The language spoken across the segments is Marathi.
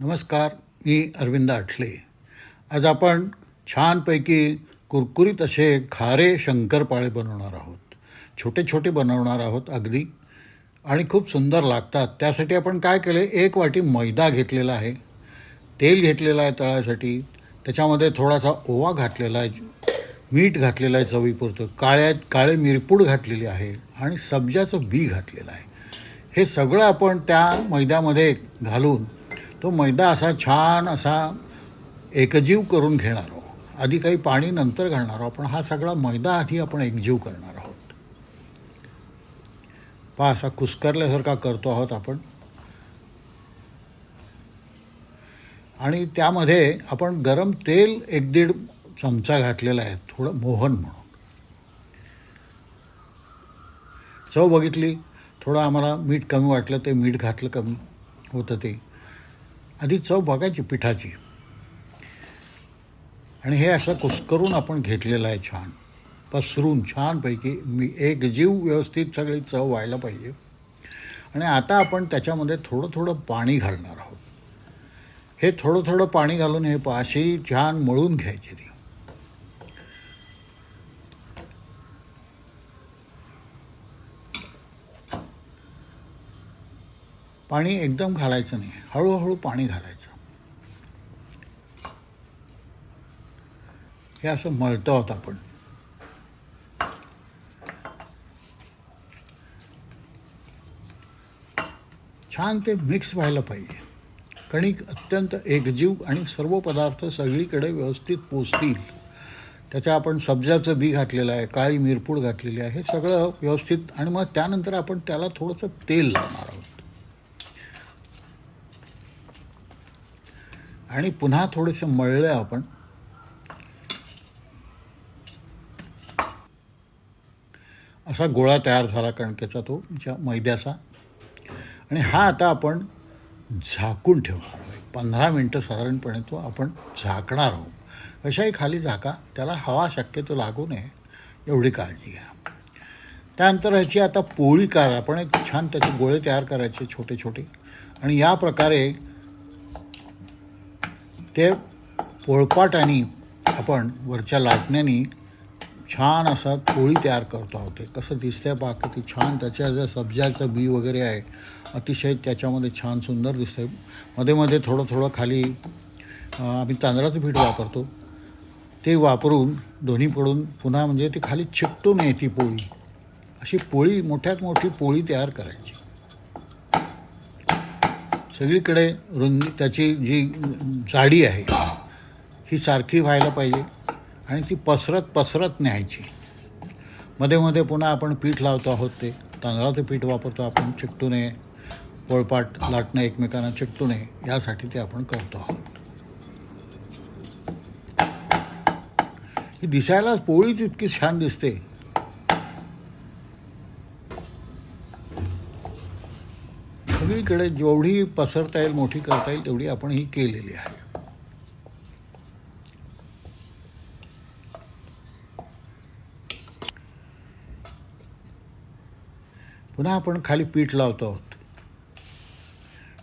नमस्कार मी अरविंद आठले. आज आपण छानपैकी कुरकुरीत असे खारे शंकरपाळे बनवणार आहोत. छोटे छोटे बनवणार आहोत अगदी. आणि खूप सुंदर लागतात. त्यासाठी आपण काय केले? एक वाटी मैदा घेतलेला आहे. तेल घेतलेलं आहे तळासाठी. त्याच्यामध्ये थोडासा ओवा घातलेला आहे. मीठ घातलेलं आहे चवीपुरतं. काळ्या काळे मिरपूड घातलेली आहे आणि सब्जाचं बी घातलेलं आहे. हे सगळं आपण त्या मैद्यामध्ये घालून तो मैदा असा छान असा एकजीव करून घेणार आहोत. आधी काही पाणी नंतर घालणार आहोत. पण हा सगळा मैदा आधी आपण एकजीव करणार आहोत. पहा असा कुस्करल्यासारखा करतो आहोत आपण. आणि त्यामध्ये आपण गरम तेल एक दीड चमचा घातलेला आहे. थोडं मोहन म्हणून. चव बघितली? थोडं आम्हाला मीठ कमी वाटलं ते मीठ घातलं कमी होतं ते. आधी चव बघायची पिठाची. आणि हे असं कुस्करून आपण घेतलेलं आहे छान. पसरून छानपैकी मी एक जीव व्यवस्थित सगळी चव व्हायला पाहिजे. आणि आता आपण त्याच्यामध्ये थोडं थोडं पाणी घालणार आहोत. हे थोडं थोडं पाणी घालून हे अशी छान मळून घ्यायची ती. पाणी एकदम घालायचं नाही. हळूहळू पाणी घालायचं. हे असं मळतो आहोत आपण. छान ते मिक्स व्हायला पाहिजे. कणिक अत्यंत एकजीव आणि सर्व पदार्थ सगळीकडे व्यवस्थित पोचतील. त्याच्या आपण सब्जाचं बी घातलेलं आहे काळी मिरपूड घातलेली आहे हे सगळं व्यवस्थित आणि मग त्यानंतर आपण त्याला थोडंसं तेल लावणार आहोत. आणि पुन्हा थोडेसे मळलं आपण. असा गोळा तयार झाला कणकेचा तो ज्या मैद्याचा. आणि हा आता आपण झाकून ठेवणार आहोत. पंधरा मिनटं साधारणपणे तो आपण झाकणार आहोत. कशाही खाली झाका त्याला हवा शक्यतो लागू नये एवढी काळजी घ्या. त्यानंतर ह्याची आता पोळी कार. आपण एक छान त्याचे गोळे तयार करायचे छोटे छोटे आणि या प्रकारे ते पोळपाटाने आपण वरच्या लाटण्याने छान असा पोळी तयार करतो आहोत. ते कसं दिसतंय पहा किती छान. त्याच्या ज्या सब्जाचं बी वगैरे आहे अतिशय त्याच्यामध्ये छान सुंदर दिसतंय. मध्ये मध्ये थोडं थोडं खाली आम्ही तांदळाचं पीठ वापरतो. ते वापरून दोन्हीकडून पुन्हा म्हणजे ती खाली चिकटून येते ती पोळी. अशी पोळी मोठ्यात मोठी पोळी तयार करायची. सगळीकडे रुंदी त्याची जी जाडी आहे ही सारखी व्हायला पाहिजे आणि ती पसरत पसरत न्यायची. मध्ये मध्ये पुन्हा आपण पीठ लावतो आहोत ते. तांदळाचं पीठ वापरतो आपण चिकटू नये. पोळपाट लाटणं एकमेकांना चिकटू नये यासाठी ते आपण करतो आहोत. ही दिसायला पोळीच इतकी छान दिसते. सगळीकडे जेवढी पसरता येईल मोठी करता येईल तेवढी आपण ही केलेली आहे. पुन्हा आपण खाली पीठ लावतो आहोत.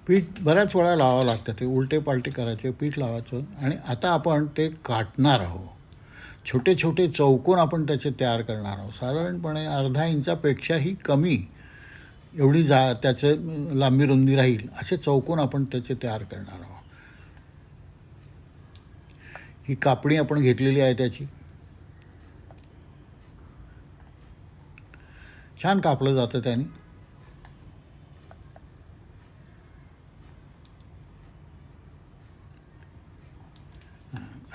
पीठ बऱ्याच वेळा लावावं लागतं ते उलटे पालटे करायचे पीठ लावायचं. आणि आता आपण ते काटणार आहोत. छोटे छोटे चौकोन आपण त्याचे तयार करणार आहोत. साधारणपणे अर्धा इंचापेक्षाही कमी एवढी जा त्याचं लांबी रुंदी राहील असे चौकोन आपण त्याचे तयार करणार आहोत. ही कापणी आपण घेतलेली आहे त्याची. छान कापलं जातं त्याने.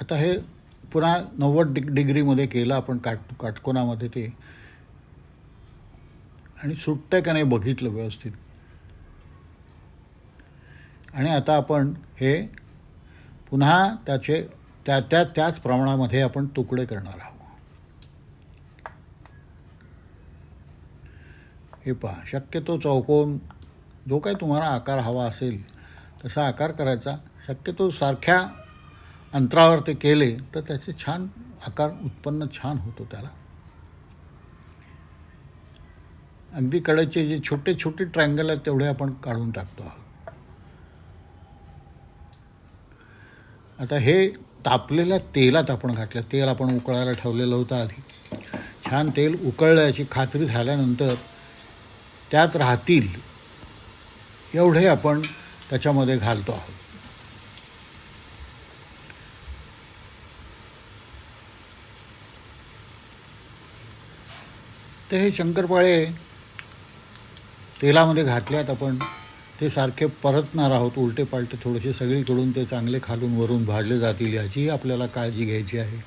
आता हे पुन्हा नव्वद डिग डिग्रीमध्ये केलं आपण काट काटकोनामध्ये ते. आणि सुटतं का नाही बघितलं व्यवस्थित. आणि आता आपण हे पुन्हा त्याचे त्या त्या त्याच प्रमाणामध्ये आपण तुकडे करणार आहोत. हे पहा शक्यतो चौकोन जो काही तुम्हाला आकार हवा असेल तसा आकार करायचा. शक्यतो सारख्या अंतरावर ते केले तर त्याचे छान आकार उत्पन्न छान होतो त्याला. अगदी कडेचे जे छोटे छोटे ट्रँगल आहेत तेवढे आपण काढून टाकतो आहोत. आता हे तापलेल्या तेलात आपण घातलं. तेल आपण उकळायला ठेवलेलं होतं आधी. छान तेल उकळलं याची खात्री झाल्यानंतर त्यात राहतील एवढे आपण त्याच्यामध्ये घालतो आहोत. तर हे शंकरपाळे तेलामध्ये घातल्यात आपण ते सारखे परतणार आहोत उलटे पालटे थोडेसे सगळीकडून ते चांगले खालून वरून भाजले जातील याचीही आपल्याला काळजी घ्यायची आहे.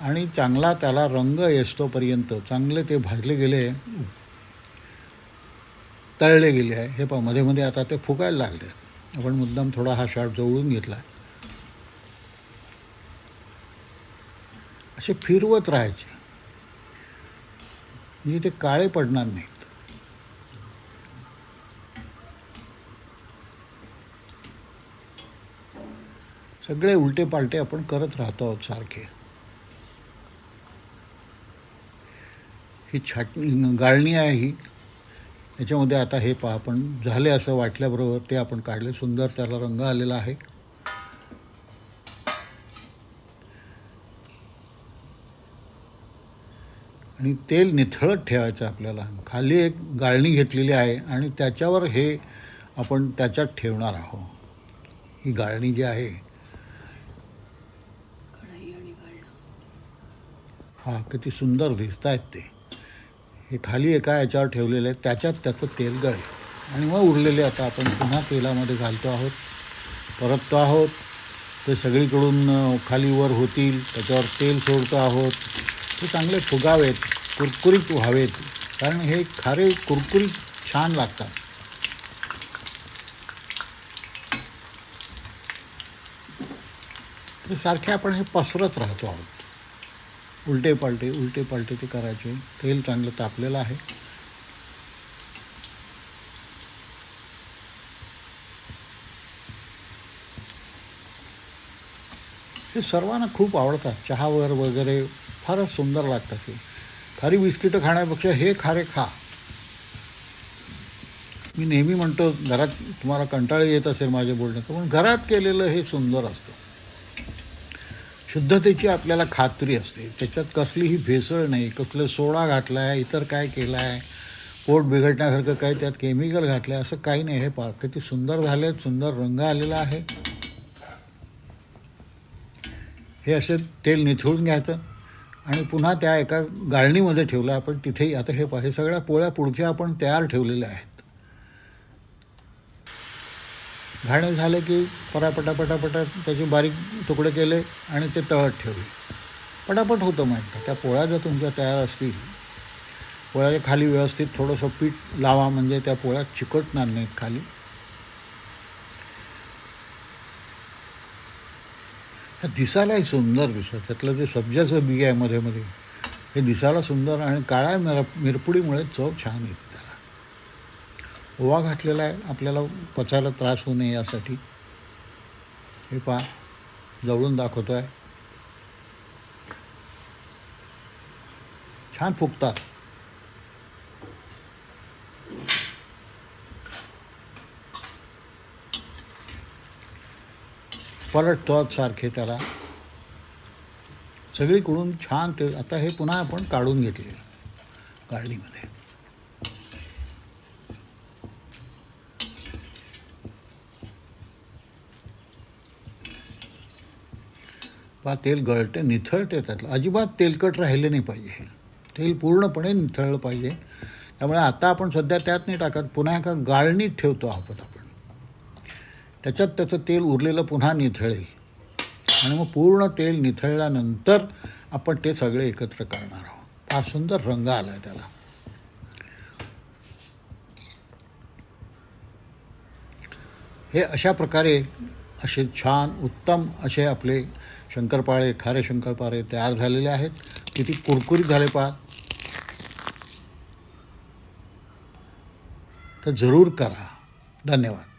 आणि चांगला त्याला रंग येतोपर्यंत चांगले ते भाजले गेले तळले गेले आहे. हे पहा मध्ये मध्ये आता ते फुकायला लागले आपण मुद्दाम थोडा हा शार्ट जवळून घेतला. आहे असे फिरवत राहायचे. म्हणजे ते काळे पडणार नाहीत. सगळे उलटे पालटे आपण करत राहतो आहोत सारखे. ही छाटणी गाळणी आहे ही. याच्यामध्ये आता हे पहा आपण झाले असं वाटल्याबरोबर ते आपण काढले. सुंदर त्याला रंग आलेला आहे. आणि तेल निथळत ठेवायचं आपल्याला. खाली एक गाळणी घेतलेली आहे आणि त्याच्यावर हे आपण त्याच्यात ठेवणार आहोत. ही गाळणी जी आहे. हा किती सुंदर दिसत आहेत ते. हे खाली एका याच्यावर ठेवलेले आहे. त्याच्यात त्याचं तेल गळे आणि मग उरलेले आता आपण पुन्हा तेलामध्ये घालतो आहोत. परततो आहोत. ते सगळीकडून खाली वर होतील. त्याच्यावर तेल सोडतो आहोत. ते चांगले फुगावेत कुरकुरीत व्हावेत. कारण हे खारे कुरकुरीत छान लागतात. सारखे आपण हे पसरत राहतो आहोत. उलटे पालटे उलटे पालटे ते करायचे. तेल चांगलं तापलेलं आहे. हे सर्वांना खूप आवडतात. चहावर वगैरे फारच सुंदर लागतात ते. खारी बिस्किटं खाण्यापेक्षा हे खारे खा. मी नेहमी म्हणतो घरात तुम्हाला कंटाळा येत असेल माझ्या बोलण्याचं पण घरात केलेलं हे सुंदर असतं. शुद्धतेची आपल्याला खात्री असते. त्याच्यात कसलीही भेसळ नाही. कसलं सोडा घातला आहे इतर काय केलं आहे पोट बिघडण्यासारखं काय त्यात केमिकल घातलं आहे असं काही नाही. हे पा किती सुंदर झाले सुंदर रंग आलेला आहे. हे असे तेल निथळून घ्यायचं. आणि पुन्हा त्या एका गाळणीमध्ये ठेवलं आपण तिथेही. आता हे पाहिजे हे सगळ्या पोळ्या पुढच्या आपण तयार ठेवलेल्या आहेत. घाणे झाले की पटापटा त्याचे बारीक तुकडे केले आणि ते तळत ठेवले. पटापट होतं माहिती. त्या पोळ्या जर तुमच्या तयार असतील पोळ्याच्या खाली व्यवस्थित थोडंसं पीठ लावा म्हणजे त्या पोळ्या चिकटणार नाहीत खाली. दिसायलाही सुंदर दिसत. त्यातलं जे सब्जाचं बी आहे मध्ये मध्ये हे दिसायला सुंदर आणि काळ्या मिर मिरपुडीमुळे चव छान येते त्याला. ओवा घातलेला आहे आपल्याला पचायला त्रास होऊ नये यासाठी. हे पहा जवळून दाखवतो आहे छान फुगतात. पलटतात सारखे त्याला. सगळीकडून छान ते आता हे पुन्हा आपण काढून घेतले गाळणीमध्ये पहा तेल गळते निथळते त्यातलं. अजिबात तेलकट राहिले नाही पाहिजे तेल पूर्णपणे निथळलं पाहिजे. त्यामुळे आता आपण सध्या त्यात नाही टाकत. पुन्हा एका गाळणीत ठेवतो आहोत आपण त्याच्यात त्याचं तेल उरलेलं पुन्हा निथळेल. आणि मग पूर्ण तेल निथळल्यानंतर आपण ते सगळे एकत्र करणार आहोत. हा सुंदर रंग आला आहे त्याला. हे अशा प्रकारे असे छान उत्तम असे आपले शंकरपाळे खारे शंकरपाळे तयार झालेले आहेत. किती कुरकुरीत झाले पहा. तर जरूर करा. धन्यवाद.